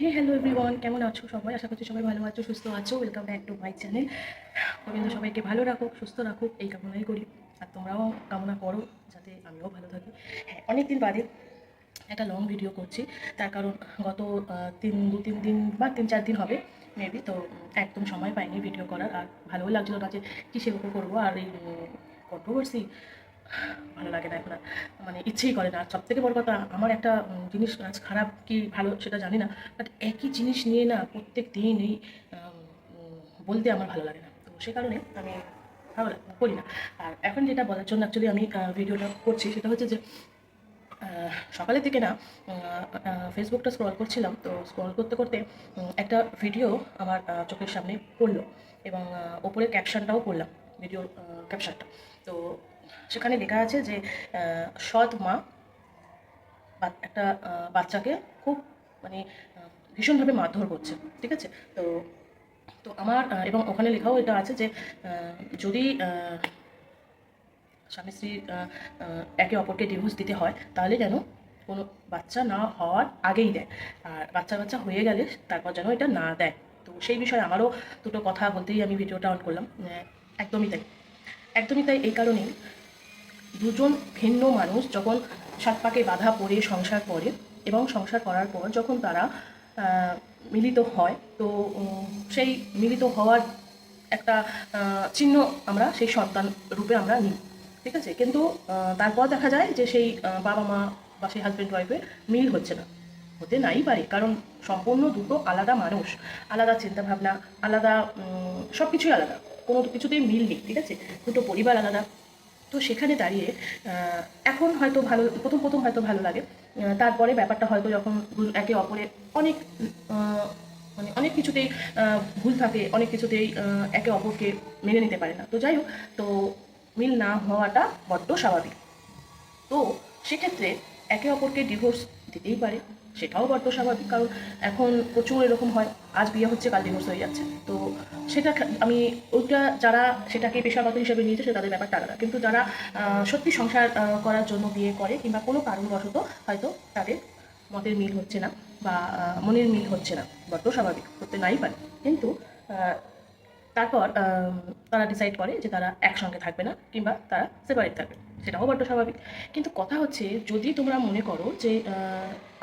হে hello everyone কেমন আছো সবাই? আশা করছি সবাই ভালো আছো, সুস্থ আছো। Welcome back to my channel Govinda সবাইকে ভালো রাখুক, সুস্থ রাখুক, এই কামনাই করি। আর তোমরাও কামনা করো যাতে আমিও ভালো থাকি। হ্যাঁ অনেক দিন বাদে একটা লং ভিডিও করছি। তার কারণ গত তিন, দু, তিন দিন বা তিন, চার দিন হবে মেবি তো একদম সময় পাইনি ভিডিও করার। আর ভালোও লাগছিল না যে কিসের উপর করব। আর এই কন্ট্রোভার্সি লাগে না এখন মানে ইচ্ছেই করে না। আর সব থেকে বড় কথা, আমার একটা জিনিস আজ খারাপ কি ভালো সেটা জানি না বাট একই জিনিস নিয়ে না প্রত্যেক দিন এই বলতে আমার ভালো লাগে না। তো সে কারণে আমি ভালো করি না। আর এখন যেটা বলার জন্য অ্যাকচুয়ালি আমি ভিডিওটা করছি সেটা হচ্ছে যে সকালের দিকে না ফেসবুকটা স্ক্রল করছিলাম। তো স্ক্রল করতে করতে একটা ভিডিও আমার চোখের সামনে পড়ল এবং ওপরে ক্যাপশনটাও পড়লাম ভিডিওর ক্যাপশনটা তো সেখানে লেখা আছে যে সৎ মা একটা বাচ্চাকে খুব মানে ভীষণভাবে মারধর করছে, ঠিক আছে? তো তো আমার এবং ওখানে লেখাও এটা আছে যে যদি স্বামী স্ত্রী একে অপরকে ডিভোর্স দিতে হয়, তাহলে যেন কোনো বাচ্চা না হওয়ার আগেই দেয়। আর বাচ্চা বাচ্চা হয়ে গেলে তারপর যেন এটা না দেয়। তো সেই বিষয়ে আমারও দুটো কথা বলতেই আমি ভিডিওটা অন করলাম একদমই তাই। একদমই তাই এই কারণেই দুজন ভিন্ন মানুষ যখন সাত পাকে বাধা পড়ে সংসার করে এবং সংসার করার পর যখন তারা মিলিত হয়, তো সেই মিলিত হওয়ার একটা চিহ্ন আমরা সেই সন্তান রূপে আমরা নিই, ঠিক আছে? কিন্তু তারপর দেখা যায় যে সেই বাবা মা বা সেই হাজব্যান্ড ওয়াইফের মিল হচ্ছে না, হতে নাই পারে, কারণ সম্পূর্ণ দুটো আলাদা মানুষ, আলাদা চিন্তাভাবনা, আলাদা সব কিছুই আলাদা, কোনো কিছুতেই মিল নেই, ঠিক আছে? দুটো পরিবার আলাদা তো সেখানে দাঁড়িয়ে এখন হয়তো ভালো, প্রথম প্রথম হয়তো ভালো লাগে। তারপরে ব্যাপারটা হয়তো যখন একে অপরের অনেক মানে অনেক কিছুতেই ভুল থাকে, অনেক কিছুতেই একে অপরকে মেনে নিতে পারে না। তো যাই হোক, তো মিল না হওয়াটা বড্ড স্বাভাবিক। তো সেক্ষেত্রে একে অপরকে ডিভোর্স দিতেই পারে। সেটাও বড্ড স্বাভাবিক, কারণ এখন প্রচুর এরকম হয়, আজ বিয়ে হচ্ছে, কাল ডিভোর্স হয়ে যাচ্ছে। তো সেটা আমি ওইটা যারা সেটাকে পেশাগত হিসেবে নিয়েছে, সে তাদের ব্যাপারটা আলাদা। কিন্তু যারা সত্যি সংসার করার জন্য বিয়ে করে, কিংবা কোনো কারণবশত হয়তো তাদের মতের মিল হচ্ছে না, বা মনের মিল হচ্ছে না, বড্ড স্বাভাবিক, করতে নাই পারে। কিন্তু তারপর তারা ডিসাইড করে যে তারা একসঙ্গে থাকবে না, কিংবা তারা সেপারেট থাকবে। সেটাও বড্ড স্বাভাবিক। কিন্তু কথা হচ্ছে, যদি তোমরা মনে করো যে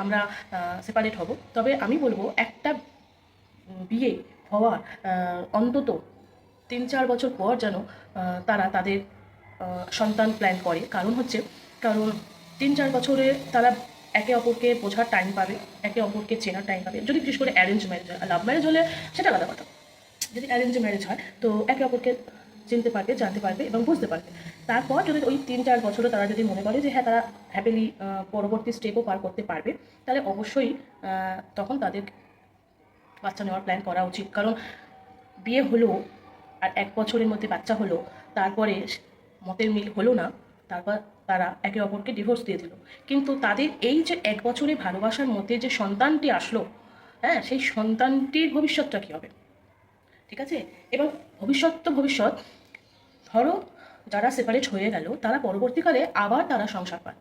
আমরা সেপারেট হব, তবে আমি বলব একটা বিয়ে হওয়ার অন্তত তিন চার বছর পর যেন তারা তাদের সন্তান প্ল্যান করে। কারণ হচ্ছে, কারণ তিন চার বছরে তারা একে অপরকে বোঝার টাইম পাবে, একে অপরকে চেনার টাইম পাবে। যদি বিশেষ করে অ্যারেঞ্জ ম্যারেজ হয় লাভ ম্যারেজ হলে সেটা আলাদা কথা। যদি অ্যারেঞ্জ ম্যারেজ হয়, তো একে অপরকে চিনতে পারবে, জানতে পারবে এবং বুঝতে পারবে। তারপর যদি ওই তিন চার বছরে তারা যদি মনে করে যে হ্যাঁ তারা হ্যাপিলি পরবর্তী স্টেপও পার করতে পারবে, তাহলে অবশ্যই তখন তাদের বাচ্চা নেওয়ার প্ল্যান করা উচিত। কারণ বিয়ে হলো আর এক বছরের মধ্যে বাচ্চা হলো, তারপরে মতের মিল হলো না, তারপর তারা একে অপরকে ডিভোর্স দিয়ে দিল। কিন্তু তাদের এই যে এক বছরে ভালোবাসার মধ্যে যে সন্তানটি আসলো হ্যাঁ সেই সন্তানটির ভবিষ্যৎটা কী হবে? ঠিক আছে? এবং ভবিষ্যৎ তো ভবিষ্যৎ ধরো, যারা সেপারেট হয়ে গেল, তারা পরবর্তীকালে আবার তারা সংসার পাত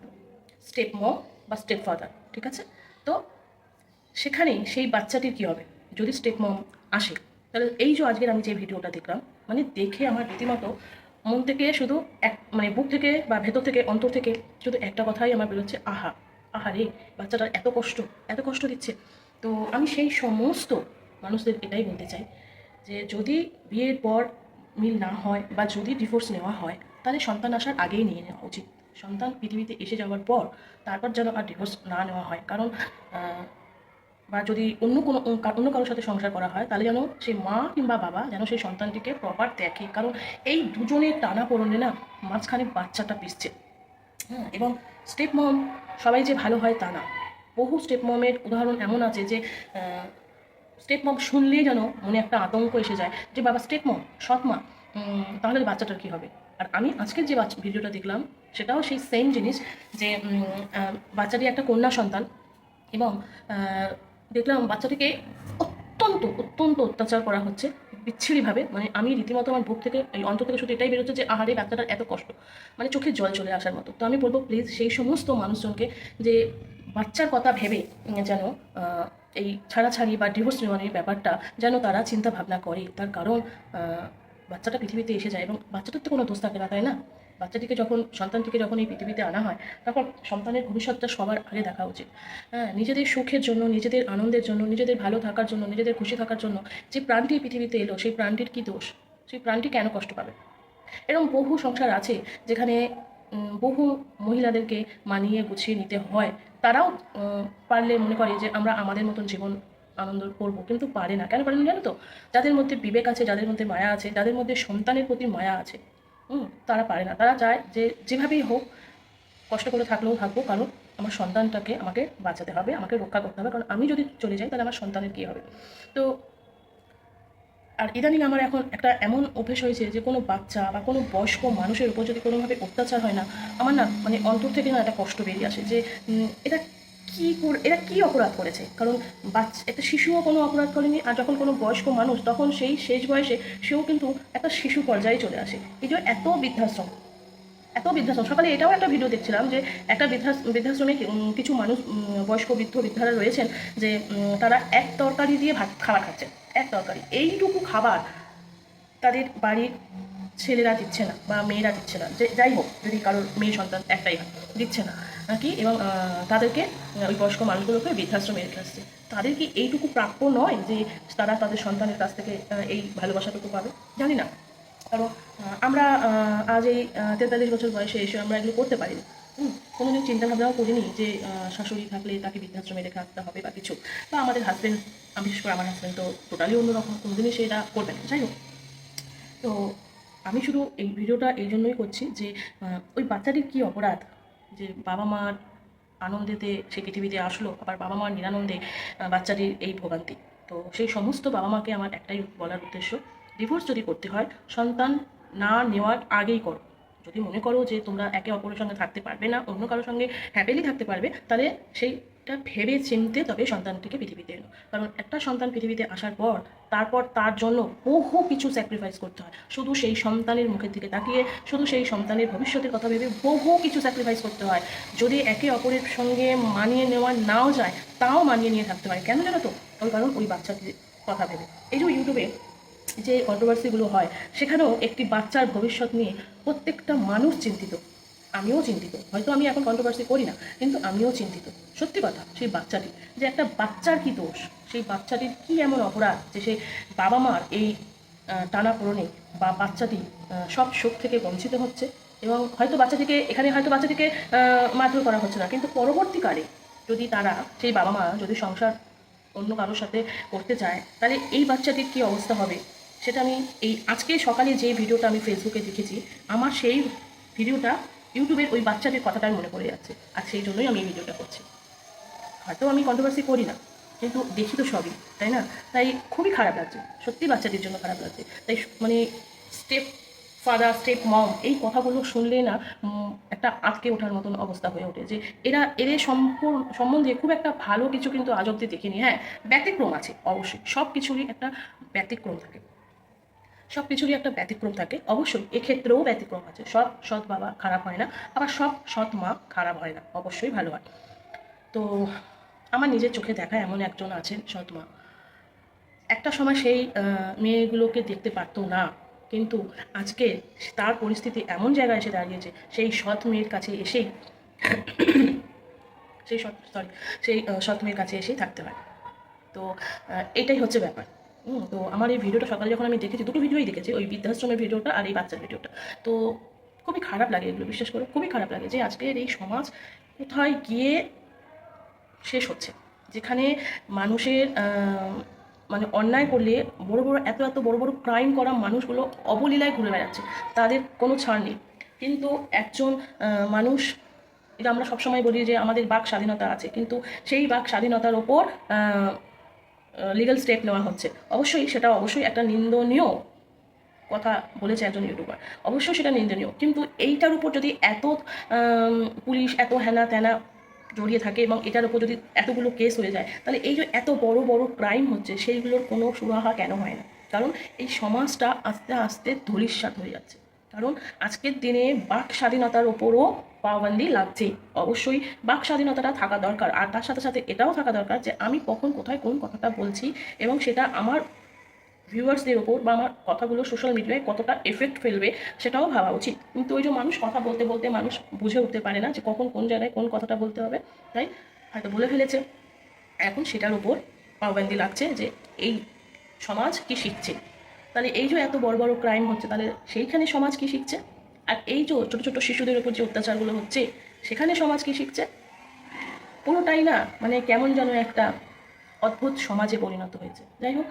স্টেপ মম বা স্টেপ ফাদার ঠিক আছে? তো সেখানে সেই বাচ্চাটির কী হবে? যদি স্টেপ মম আসে, তাহলে এই যে আজকের আমি যে ভিডিওটা দেখলাম মানে দেখে আমার রীতিমতো মন থেকে শুধু এক মানে বুক থেকে বা ভেতর থেকে, অন্তর থেকে শুধু একটা কথাই আমার বেরোচ্ছে, আহা আহা রে, বাচ্চাটার এত কষ্ট এত কষ্ট দিচ্ছে। তো আমি সেই সমস্ত মানুষদের এটাই বলতে চাই যে যদি বিয়ের পর মিল না হয় বা যদি ডিভোর্স নেওয়া হয়, তাহলে সন্তান আসার আগেই নিয়ে নেওয়া উচিত। সন্তান পৃথিবীতে এসে যাওয়ার পর, তারপর যেন আর ডিভোর্স না নেওয়া হয়। কারণ বা যদি অন্য কোনো, অন্য কারোর সাথে সংসার করা হয়, তাহলে যেন সেই মা কিংবা বাবা যেন সেই সন্তানটিকে প্রপার দেখে। কারণ এই দুজনের টানা পড়নে না মাঝখানে বাচ্চাটা পিসছে। হ্যাঁ এবং স্টেপ মম সবাই যে ভালো হয় তা না। বহু স্টেপ মমের উদাহরণ এমন আছে যে স্টেপ মম শুনলেই যেন মনে একটা আতঙ্ক এসে যায় যে, বাবা স্টেপ মম সৎ মা। তাহলে বাচ্চাটার কী হবে? আর আমি আজকের যে ভিডিওটা দেখলাম, সেটাও সেই সেম জিনিস যে বাচ্চাটি একটা কন্যা সন্তান এবং দেখলাম বাচ্চাটিকে অত্যন্ত অত্যন্ত অত্যাচার করা হচ্ছে বিচ্ছিরিভাবে। মানে আমি রীতিমতো আমার বুক থেকে, এই অন্তর থেকে শুধু এটাই বেরোচ্ছে যে, আহারে, বাচ্চাটার এত কষ্ট। মানে চোখে জল চলে আসার মতো। তো আমি বলব প্লিজ সেই সমস্ত মানুষজনকে যে, বাচ্চার কথা ভেবে যেন এই ছাড়াছাড়ি বা ডিভোর্স নেওয়ানোর ব্যাপারটা যেন তারা চিন্তা ভাবনা করে। তার কারণ বাচ্চাটা পৃথিবীতে এসে যায় এবং বাচ্চাটার তো কোনো দোষ থাকে না, তাই না? বাচ্চাটিকে যখন, সন্তানটিকে যখন এই পৃথিবীতে আনা হয় তখন সন্তানের ভবিষ্যৎটা সবার আগে দেখা উচিত। হ্যাঁ নিজেদের সুখের জন্য, নিজেদের আনন্দের জন্য, নিজেদের ভালো থাকার জন্য, নিজেদের খুশি থাকার জন্য যে প্রাণটি পৃথিবীতে এলো, সেই প্রাণটির কী দোষ? সেই প্রাণটি কেন কষ্ট পাবে? এরকম বহু সংসার আছে যেখানে বহু মহিলাদেরকে মানিয়ে গুছিয়ে নিতে হয়। তারাও পারলে মনে করে যে আমরা আমাদের মতন জীবন আনন্দ করব। কিন্তু পারে না। কেন পারে না জানো তো? যাদের মধ্যে বিবেক আছে, যাদের মধ্যে মায়া আছে, যাদের মধ্যে সন্তানের প্রতি মায়া আছে, হুম, তারা পারে না। তারা চায় যে যেভাবেই হোক, কষ্ট করে থাকলেও থাকব কারণ আমার সন্তানটাকে আমাকে বাঁচাতে হবে, আমাকে রক্ষা করতে হবে। কারণ আমি যদি চলে যাই, তাহলে আমার সন্তানের কী হবে? তো আর ইদানিং আমার এখন একটা এমন অভ্যেস হয়েছে যে কোনো বাচ্চা বা কোনো বয়স্ক মানুষের উপর যদি কোনোভাবে অত্যাচার হয় না, আমার না মানে অন্তর থেকে না একটা কষ্ট বেরিয়ে আসে যে এটা কী করে, এরা কী অপরাধ করেছে? কারণ বাচ্চা, একটা শিশুও কোনো অপরাধ করেনি, আর যখন কোনো বয়স্ক মানুষ, তখন সেই শেষ বয়সে সেও কিন্তু একটা শিশু পর্যায়ে চলে আসে। এই যে এত বৃদ্ধাশ্রম এত বৃদ্ধাশ্রম। সকালে এটাও একটা ভিডিও দেখছিলাম যে একটা বৃদ্ধা- বৃদ্ধাশ্রমে কিছু মানুষ বয়স্ক বৃদ্ধ বৃদ্ধারা রয়েছেন যে তারা এক তরকারি দিয়ে ভাত, খাবার খাচ্ছেন, এক তরকারি। এইটুকু খাবার তাদের বাড়ির ছেলেরা দিচ্ছে না বা মেয়েরা দিচ্ছে না। যে, যাই হোক, যদি কারোর মেয়ে সন্তান একটাই দিচ্ছে না। নাকি? এবং তাদেরকে ওই বয়স্ক মানুষগুলোকে বৃদ্ধাশ্রমে রেখে আসছে তাদের কি এইটুকু প্রাপ্য নয় যে তারা তাদের সন্তানের কাছ থেকে এই ভালোবাসাটুকু পাবে? জানি না। কারণ আমরা আজ এই তেতাল্লিশ বছর বয়সে এসে আমরা এগুলো করতে পারি না হুম, কোনোদিন চিন্তা ভাবনাও করিনি যে শাশুড়ি থাকলে তাকে বৃদ্ধাশ্রমে রেখে আসতে হবে বা কিছু। বা আমাদের হাজব্যান্ড বিশেষ করে আমার হাজব্যান্ড তো টোটালি অন্যরকম কোনোদিনই সেটা করবে না। যাই হোক। তো আমি শুধু এই ভিডিওটা এই জন্যই করছি যে ওই বাচ্চাটির কী অপরাধ? যে বাবা মার আনন্দেতে সে পৃথিবীতে আসলো, আবার বাবা মার নিরানন্দে বাচ্চাটির এই ভোগান্তি। তো সেই সমস্ত বাবা মাকে আমার একটাই বলার উদ্দেশ্য ডিভোর্স যদি করতে হয়, সন্তান না নেওয়ার আগেই করো। যদি মনে করো যে তোমরা একে অপরের সঙ্গে থাকতে পারবে না, অন্য কারোর সঙ্গে হ্যাপিলি থাকতে পারবে, তাহলে সেইটা ভেবে চিনতে তবে সন্তানটিকে পৃথিবীতে এনো কারণ একটা সন্তান পৃথিবীতে আসার পর, তারপর তার জন্য বহু কিছু স্যাক্রিফাইস করতে হয়। শুধু সেই সন্তানের মুখের দিকে তাকিয়ে, শুধু সেই সন্তানের ভবিষ্যতের কথা ভেবে বহু কিছু স্যাক্রিফাইস করতে হয়। যদি একে অপরের সঙ্গে মানিয়ে নেওয়া নাও যায়, তাও মানিয়ে নিয়ে থাকতে হয়। কেন জানো তো? ওই কারণ ওই বাচ্চাটির কথা ভেবে। এই যে ইউটিউবে যে কন্ট্রোভার্সিগুলো হয়, সেখানেও একটি বাচ্চার ভবিষ্যৎ নিয়ে প্রত্যেকটা মানুষ চিন্তিত। আমিও চিন্তিত। হয়তো আমি এখন কন্ট্রোভার্সি করি না, কিন্তু আমিও চিন্তিত। সত্যি কথা, সেই বাচ্চাটি, যে একটা বাচ্চার কি দোষ? সেই বাচ্চাটির কি এমন অপরাধ যে সে বাবা মার এই টানা পূরণে বা বাচ্চাটি সব সুখ থেকে বঞ্চিত হচ্ছে? এবং হয়তো বাচ্চাটিকে এখানে হয়তো বাচ্চাটিকে মারধর করা হচ্ছে না। কিন্তু পরবর্তীকালে যদি তারা সেই বাবা মা যদি সংসার অন্য কারোর সাথে করতে চায়, তাহলে এই বাচ্চাটির কী অবস্থা হবে? সেটা আমি এই আজকে সকালে যে ভিডিওটা আমি ফেসবুকে দেখেছি, আমার সেই ভিডিওটা ইউটিউবের ওই বাচ্চাদের কথাটাই মনে পড়ে যাচ্ছে। আর সেই জন্যই আমি এই ভিডিওটা করছি। হয়তো আমি কন্ট্রোভার্সি করি না, কিন্তু দেখি তো সবই, তাই না? তাই খুবই খারাপ লাগছে, সত্যি বাচ্চাদের জন্য খারাপ লাগছে। তাই মানে স্টেপ ফাদার স্টেপ মম এই কথাগুলো শুনলে না একটা আটকে ওঠার মতন অবস্থা হয়ে ওঠে যে এরা, এদের সম্পূর্ণ, সম্বন্ধে খুব একটা ভালো কিছু কিন্তু আজ অব্দি দেখিনি। হ্যাঁ ব্যতিক্রম আছে, অবশ্যই। সব কিছুরই একটা ব্যতিক্রম থাকে। সব কিছুরই একটা ব্যতিক্রম থাকে। অবশ্যই, এক্ষেত্রেও ব্যতিক্রম আছে। সব সৎ বাবা খারাপ হয় না, আবার সব সৎ মা খারাপ হয় না। অবশ্যই ভালো হয়। তো, আমার নিজের চোখে দেখা এমন একজন আছেন সৎ মা। একটা সময় সেই মেয়েগুলোকে দেখতে পারতো না। কিন্তু আজকে তার পরিস্থিতি এমন জায়গায় এসে দাঁড়িয়েছে, সেই সৎ মেয়ের কাছে এসেই সেই সৎ সরি সেই সৎ মেয়ের কাছে এসেই থাকতে হয়। তো এটাই হচ্ছে ব্যাপার। তো আমার এই ভিডিওটা সকালে যখন আমি দেখেছি, দুটো ভিডিওই দেখেছি, ওই বৃদ্ধাশ্রমের ভিডিওটা আর এই বাচ্চার ভিডিওটা। তো খুবই খারাপ লাগে এগুলো, বিশ্বাস করে, খুবই খারাপ লাগে যে আজকের এই সমাজ কোথায় গিয়ে শেষ হচ্ছে। যেখানে মানুষের মানে অন্যায় করলে বড় বড়, এত এত বড় বড় ক্রাইম করা মানুষগুলো অবলীলায় ঘুরে বেড়াচ্ছে। তাদের কোনো ছাড় নেই। কিন্তু একজন মানুষ, এটা আমরা সবসময় বলি যে আমাদের বাক স্বাধীনতা আছে। কিন্তু সেই বাক স্বাধীনতার ওপর লিগ্যাল স্টেপ নেওয়া হচ্ছে। অবশ্যই সেটা অবশ্যই একটা নিন্দনীয় কথা বলেছে একজন ইউটিউবার অবশ্যই সেটা নিন্দনীয়। কিন্তু এইটার উপর যদি এত পুলিশ এত হেনা তেনা জড়িয়ে থাকে এবং এটার উপর যদি এতগুলো কেস হয়ে যায়, তাহলে এই যে এত বড় বড় ক্রাইম হচ্ছে, সেইগুলোর কোনো সুরাহা কেন হয় না? কারণ এই সমাজটা আস্তে আস্তে ধূলিস্বাদ হয়ে যাচ্ছে। কারণ আজকের দিনে বাক স্বাধীনতার ওপরও পাবন্দি লাগছে। অবশ্যই বাক স্বাধীনতাটা থাকা দরকার। আর তার সাথে সাথে এটাও থাকা দরকার যে আমি কখন কোথায় কোন কথাটা বলছি এবং সেটা আমার ভিউয়ার্সদের ওপর বা আমার কথাগুলো সোশ্যাল মিডিয়ায় কতটা এফেক্ট ফেলবে সেটাও ভাবা উচিত। কিন্তু ওই যে মানুষ কথা বলতে বলতে মানুষ বুঝে উঠতে পারে না যে কখন কোন জায়গায় কোন কথাটা বলতে হবে। তাই হয়তো বলে ফেলেছে। এখন সেটার ওপর পাবন্দি লাগছে যে এই সমাজ কি শিখছে। তাহলে এই যে এত বড় বড় ক্রাইম হচ্ছে, তাহলে সেইখানে সমাজ কি শিখছে? আর এই যে ছোটো ছোটো শিশুদের উপর যে অত্যাচারগুলো হচ্ছে, সেখানে সমাজ কি শিখছে? পুরোটাই না মানে কেমন যেন একটা অদ্ভুত সমাজে পরিণত হয়েছে। যাই হোক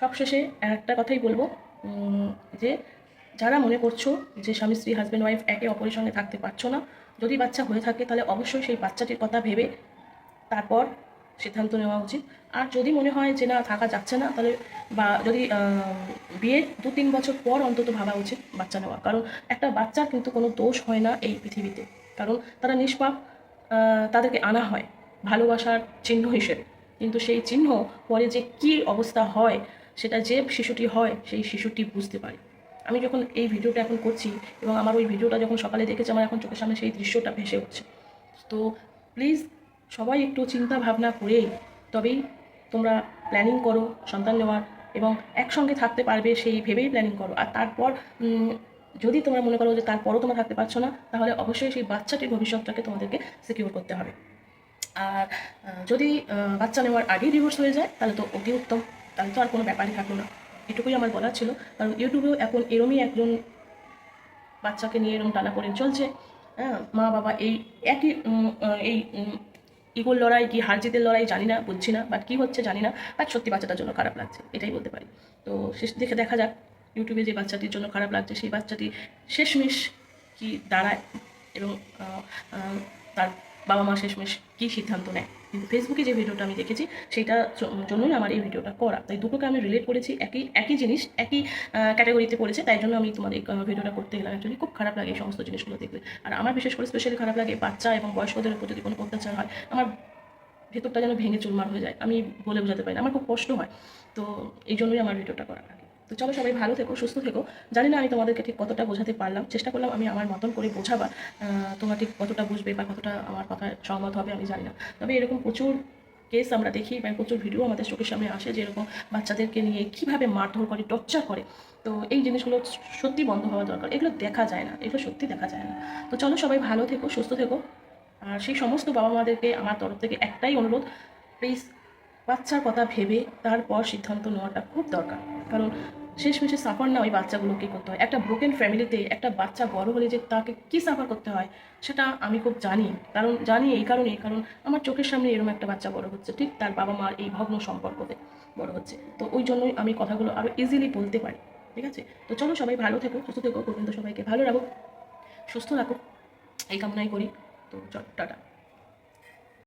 সবশেষে একটা কথাই বলব যে যারা মনে করছ যে স্বামী, স্ত্রী হাজব্যান্ড ওয়াইফ একে অপরের সঙ্গে থাকতে পারছ না, যদি বাচ্চা হয়ে থাকে, তাহলে অবশ্যই সেই বাচ্চাটির কথা ভেবে তারপর সিদ্ধান্ত নেওয়া উচিত। আর যদি মনে হয় যে না, থাকা যাচ্ছে না, তাহলে বা যদি বিয়ের দু তিন বছর পর অন্তত ভাবা উচিত বাচ্চা নেওয়া। কারণ একটা বাচ্চার কিন্তু কোনো দোষ হয় না এই পৃথিবীতে। কারণ তারা নিষ্পাপ তাদেরকে আনা হয় ভালোবাসার চিহ্ন হিসেবে। কিন্তু সেই চিহ্ন পরে যে কী অবস্থা হয়, সেটা যে শিশুটি হয়, সেই শিশুটি বুঝতে পারে। আমি যখন এই ভিডিওটা এখন করছি এবং আমার ওই ভিডিওটা যখন সকালে দেখেছি, আমার এখন চোখের সামনে সেই দৃশ্যটা ভেসে উঠছে। তো প্লিজ সবাই একটু চিন্তা ভাবনা করেই তবেই তোমরা প্ল্যানিং করো সন্তান নেওয়ার এবং একসঙ্গে থাকতে পারবে সেই ভেবেই প্ল্যানিং করো। আর তারপর যদি তোমরা মনে করো যে তারপরও তোমরা থাকতে পারছ না, তাহলে অবশ্যই সেই বাচ্চাটির ভবিষ্যৎটাকে তোমাদেরকে সিকিউর করতে হবে। আর যদি বাচ্চা নেওয়ার আগেই ডিভোর্স হয়ে যায়, তাহলে তো অতি উত্তম। তাহলে তো আর কোনো ব্যাপারই থাকল না। এটুকুই আমার বলার ছিল। কারণ ইউটিউবেও এখন এরমই একজন বাচ্চাকে নিয়ে এরম টানা পড়েন চলছে। হ্যাঁ মা বাবা এই একই এই ইগোর লড়াই কি হার জিতের লড়াই জানি না, বুঝছি না বাট কী হচ্ছে জানি না বাট সত্যি বাচ্চাটার জন্য খারাপ লাগছে, এটাই বলতে পারি। তো শেষ দেখে দেখা যাক ইউটিউবে যে বাচ্চাটির জন্য খারাপ লাগছে, সেই বাচ্চাটি শেষমেশ কি দাঁড়ায় এবং তার বাবা মা শেষমেশ কী সিদ্ধান্ত নেয়? কিন্তু ফেসবুকে যে ভিডিওটা আমি দেখেছি, সেটা জন্যই আমার এই ভিডিওটা করা। তাই দুটোকে আমি রিলেট করেছি, একই একই জিনিস, একই ক্যাটাগরিতে পড়েছে, তাই জন্য আমি তোমাদের ভিডিওটা করতে গেলাম। অ্যাকচুয়ালি খুব খারাপ লাগে এই সমস্ত জিনিসগুলো দেখলে। আর আমার বিশেষ করে স্পেশালি খারাপ লাগে বাচ্চা এবং বয়স্কদের উপর যদি কোনো অত্যাচার হয়, আমার ভেতরটা যেন ভেঙে চুরমার হয়ে যায়। আমি বলে বোঝাতে পারি না, আমার খুব কষ্ট হয়। তো এই জন্যই আমার ভিডিওটা করা। তো চলো সবাই ভালো থেকো সুস্থ থেকো। জানি না আমি তোমাদেরকে ঠিক কতটা বোঝাতে পারলাম। চেষ্টা করলাম আমি আমার মতন করে বোঝাবা আহ, তোমরা ঠিক কতটা বুঝবে বা কতটা আমার কথা সহমত হবে আমি জানি না। তবে এরকম প্রচুর কেস আমরা দেখি বা প্রচুর ভিডিও আমাদের চোখের সামনে আসে যে এরকম বাচ্চাদেরকে নিয়ে কীভাবে মারধর করে টর্চার করে। তো এই জিনিসগুলো সত্যি বন্ধ হওয়া দরকার। এগুলো দেখা যায় না এগুলো সত্যি দেখা যায় না। তো চলো সবাই ভালো থেকো সুস্থ থেকো। আর সেই সমস্ত বাবা মাদেরকে আমার তরফ থেকে একটাই অনুরোধ প্লিজ বাচ্চার কথা ভেবে তারপর সিদ্ধান্ত নেওয়াটা খুব দরকার। কারণ শেষমেশে সাফার না ওই বাচ্চাগুলোকে করতে হয়। একটা ব্রোকেন ফ্যামিলিতে একটা বাচ্চা বড় হলে যে তাকে কী সাফার করতে হয়, সেটা আমি খুব জানি। কারণ জানি এই কারণে কারণ আমার চোখের সামনে এরকম একটা বাচ্চা বড় হচ্ছে, ঠিক তার বাবা মার এই ভগ্ন সম্পর্কতে বড় হচ্ছে। তো ওই জন্যই আমি কথাগুলো আরও ইজিলি বলতে পারি, ঠিক আছে? তো চলো সবাই ভালো থেকো, সুস্থ থেকো গোবিন্দ সবাইকে ভালো রাখো, সুস্থ রাখো, এই কামনাই করি। তো চল, টাটা।